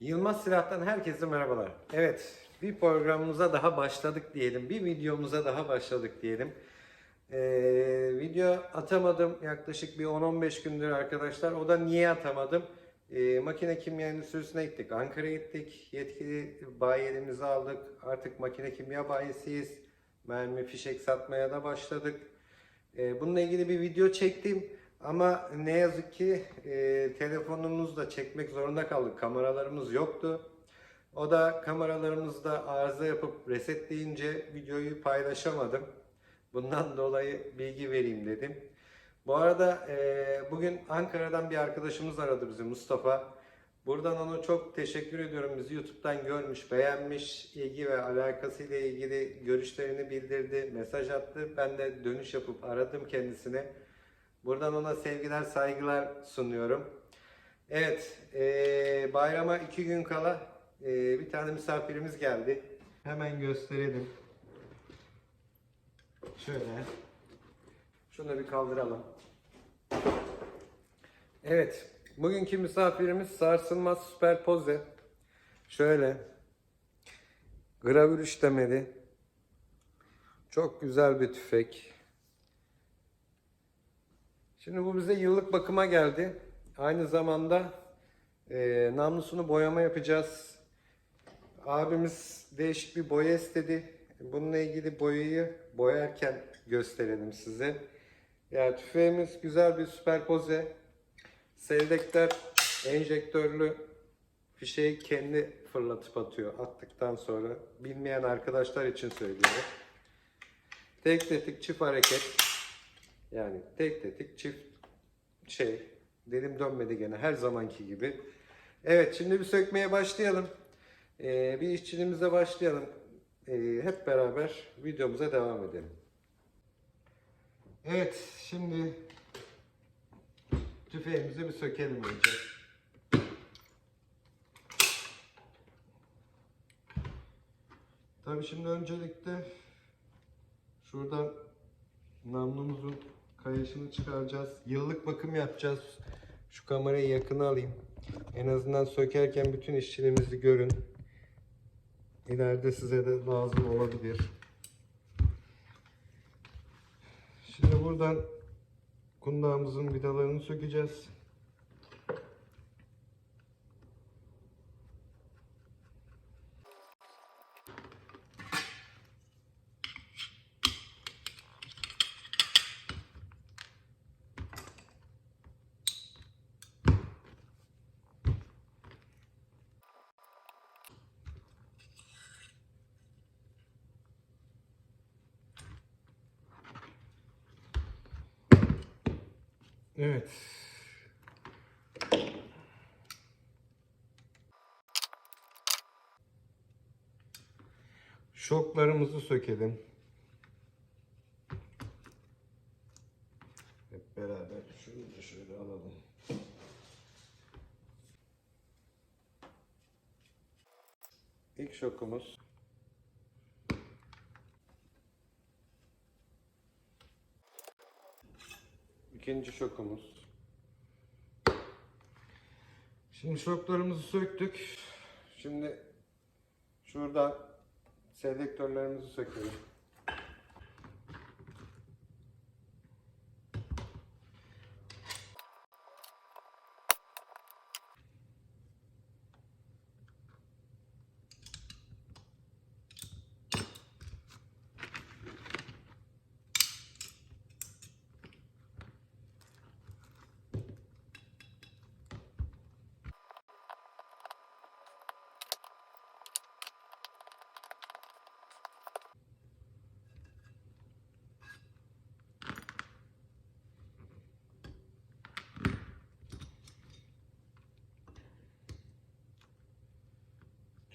Yılmaz Silah'tan herkese merhabalar. Evet, bir programımıza daha başladık diyelim. Bir videomuza daha başladık diyelim. Ee, video atamadım yaklaşık bir 10-15 gündür arkadaşlar. O da niye atamadım? Ee, makine kimya endüstrisine gittik. Ankara'ya gittik. Yetkili bayilerimizi aldık. Artık makine kimya bayisiyiz. Mermi fişek satmaya da başladık. Ee, bununla ilgili bir video çektim. Ama ne yazık ki e, telefonumuzla çekmek zorunda kaldık. Kameralarımız yoktu. O da kameralarımızda arıza yapıp resetleyince videoyu paylaşamadım. Bundan dolayı bilgi vereyim dedim. Bu arada e, bugün Ankara'dan bir arkadaşımız aradı bizi Mustafa. Buradan ona çok teşekkür ediyorum. Bizi YouTube'dan görmüş, beğenmiş, ilgi ve alakasıyla ilgili görüşlerini bildirdi, mesaj attı. Ben de dönüş yapıp aradım kendisine. Buradan ona sevgiler, saygılar sunuyorum. Evet, e, bayrama iki gün kala e, bir tane misafirimiz geldi. Hemen gösterelim. Şöyle. Şunu bir kaldıralım. Evet, bugünkü misafirimiz sarsılmaz süperpoze. Şöyle. Gravür işlemeli. Çok güzel bir tüfek. Şimdi bu bize yıllık bakıma geldi. Aynı zamanda e, namlusunu boyama yapacağız. Abimiz değişik bir boya istedi. Bununla ilgili boyayı boyarken gösterelim size. Yani tüfeğimiz güzel bir süperpoze. Selektör enjektörlü fişeği kendi fırlatıp atıyor attıktan sonra. Bilmeyen arkadaşlar için söylüyorum. Tek tetik çift hareket. Yani tek tetik çift şey. Dilim dönmedi gene her zamanki gibi. Evet şimdi bir sökmeye başlayalım. Ee, bir işçiliğimize başlayalım. Ee, hep beraber videomuza devam edelim. Evet şimdi tüfeğimizi bir sökelim önce. Tabii şimdi öncelikle şuradan namlumuzun kayışını çıkaracağız. Yıllık bakım yapacağız. Şu kamerayı yakına alayım. En azından sökerken bütün işçiliğimizi görün. İleride size de lazım olabilir. Şimdi buradan kundağımızın vidalarını sökeceğiz. Evet. Şoklarımızı sökelim. Hep beraber şunu da şöyle alalım. İlk şokumuz İkinci şokumuz. Şimdi şoklarımızı söktük. Şimdi şuradan selektörlerimizi sökelim.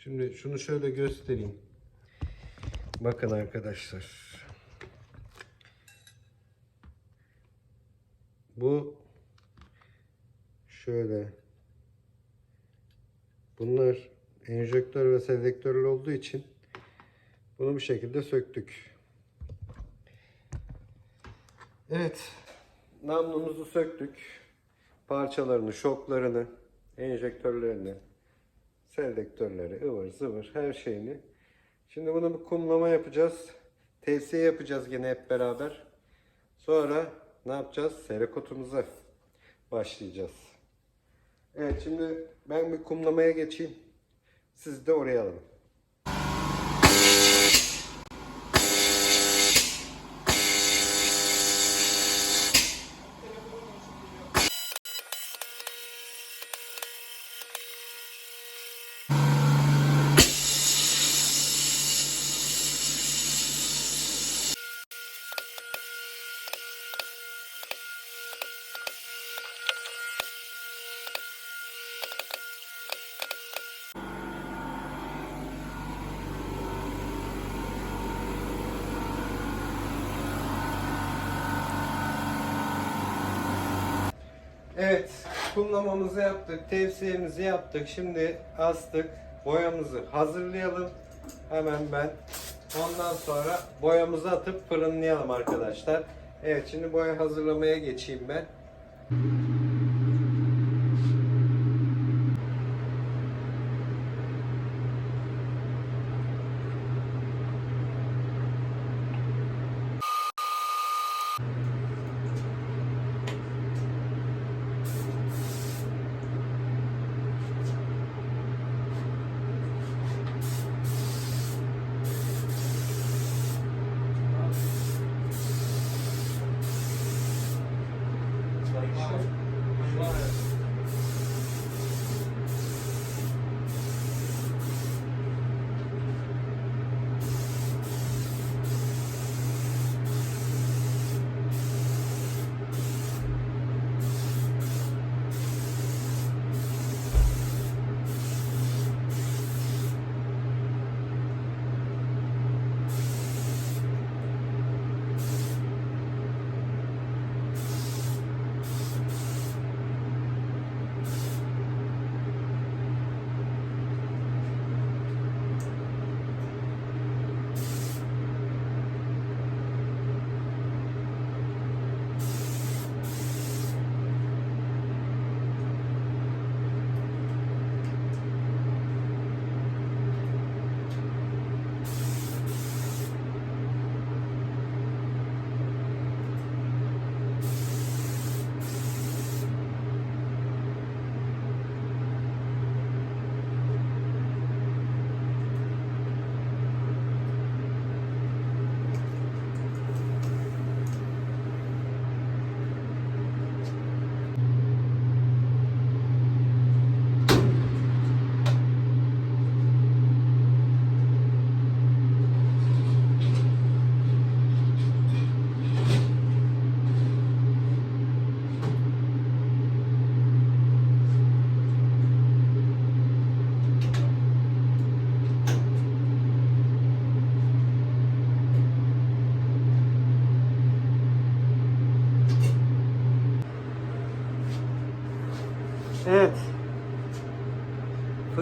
Şimdi şunu şöyle göstereyim. Bakın arkadaşlar. Bu şöyle bunlar enjektör ve selektörlü olduğu için bunu bu şekilde söktük. Evet. Namlumuzu söktük. Parçalarını, şoklarını, enjektörlerini, Selektörleri, ıvır zıvır her şeyini. Şimdi bunu bir kumlama yapacağız. Tevsiye yapacağız yine hep beraber. Sonra ne yapacağız? Serekotumuza başlayacağız. Evet şimdi ben bir kumlamaya geçeyim. Siz de oraya alın. Evet, kumlamamızı yaptık, tevsiyemizi yaptık. Şimdi astık, boyamızı hazırlayalım. Hemen ben. Ondan sonra boyamızı atıp fırınlayalım arkadaşlar. Evet, şimdi boya hazırlamaya geçeyim ben.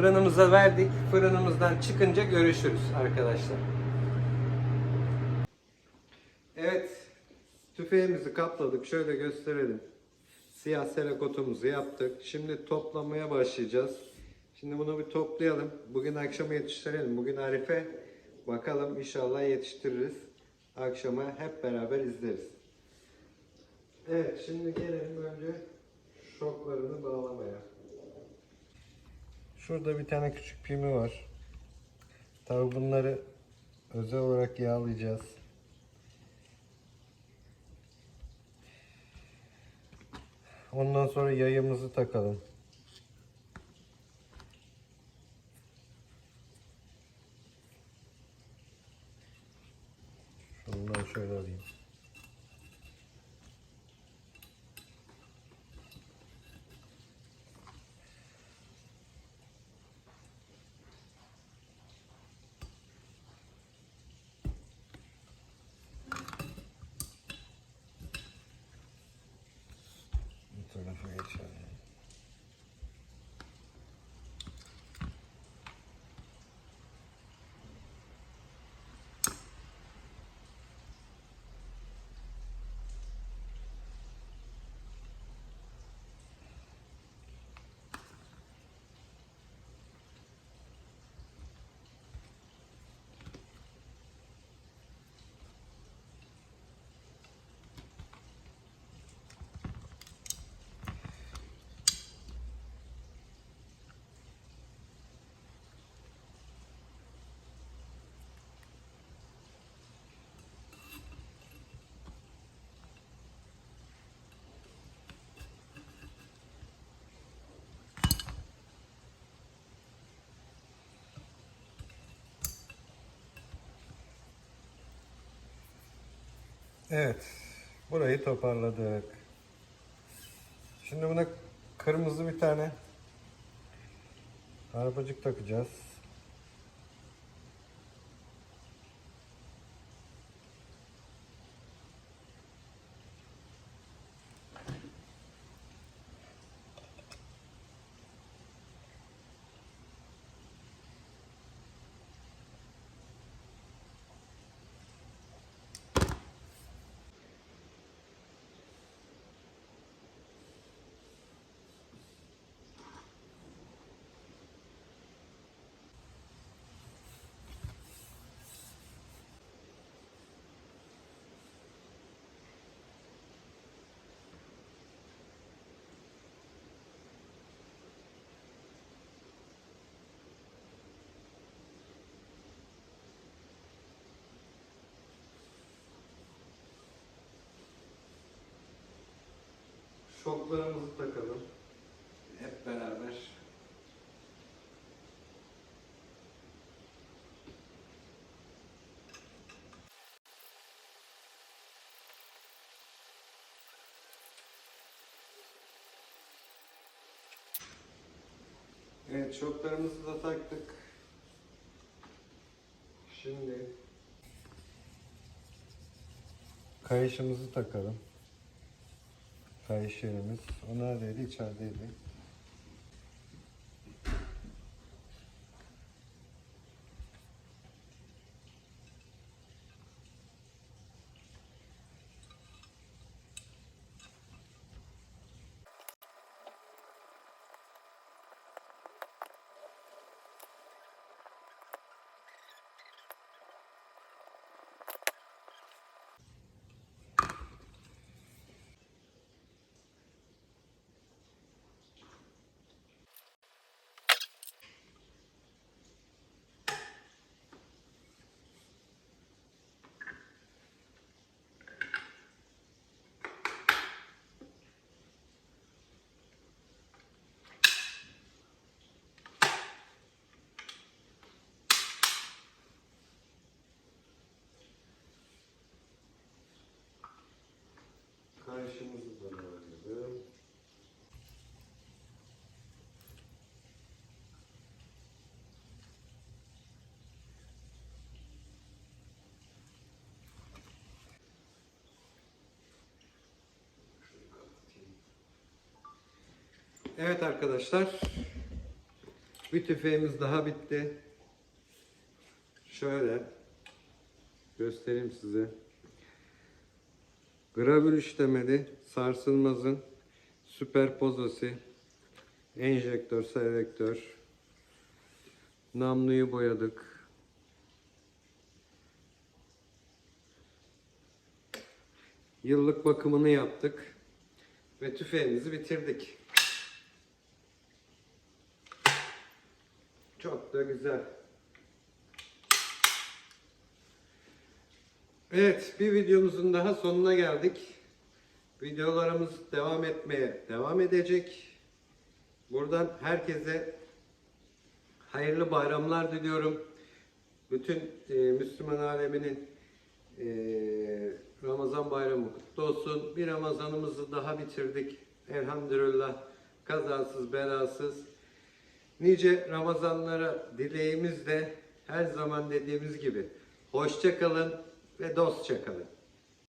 Fırınımıza verdik. Fırınımızdan çıkınca görüşürüz arkadaşlar. Evet. Tüfeğimizi kapladık. Şöyle gösterelim. Siyah serakotumuzu yaptık. Şimdi toplamaya başlayacağız. Şimdi bunu bir toplayalım. Bugün akşama yetiştirelim. Bugün Arife. Bakalım inşallah yetiştiririz. Akşama hep beraber izleriz. Evet şimdi gelelim önce şoklarını bağlamaya. Şurada bir tane küçük pimi var. Tabi bunları özel olarak yağlayacağız. Ondan sonra yayımızı takalım. Şundan şöyle alayım. Bu tarafa geçelim. Evet. Burayı toparladık. Şimdi buna kırmızı bir tane arpacık takacağız. Şoklarımızı takalım. Hep beraber. Evet şoklarımızı da taktık. Şimdi kayışımızı takalım. Kayış yerimiz. O neredeydi? İçerideydi. Kayışımızı da alalım. Evet arkadaşlar. Bir tüfeğimiz daha bitti. Şöyle göstereyim size. Gravür işlemeli sarsılmazın süperpozosi enjektör, selektör namluyu boyadık. Yıllık bakımını yaptık ve tüfeğimizi bitirdik. Çok da güzel. Evet, bir videomuzun daha sonuna geldik. Videolarımız devam etmeye devam edecek. Buradan herkese hayırlı bayramlar diliyorum. Bütün e, Müslüman aleminin e, Ramazan bayramı kutlu olsun. Bir Ramazanımızı daha bitirdik. Elhamdülillah kazasız belasız. Nice Ramazanlara dileğimiz de her zaman dediğimiz gibi hoşça kalın ve dostça kalın.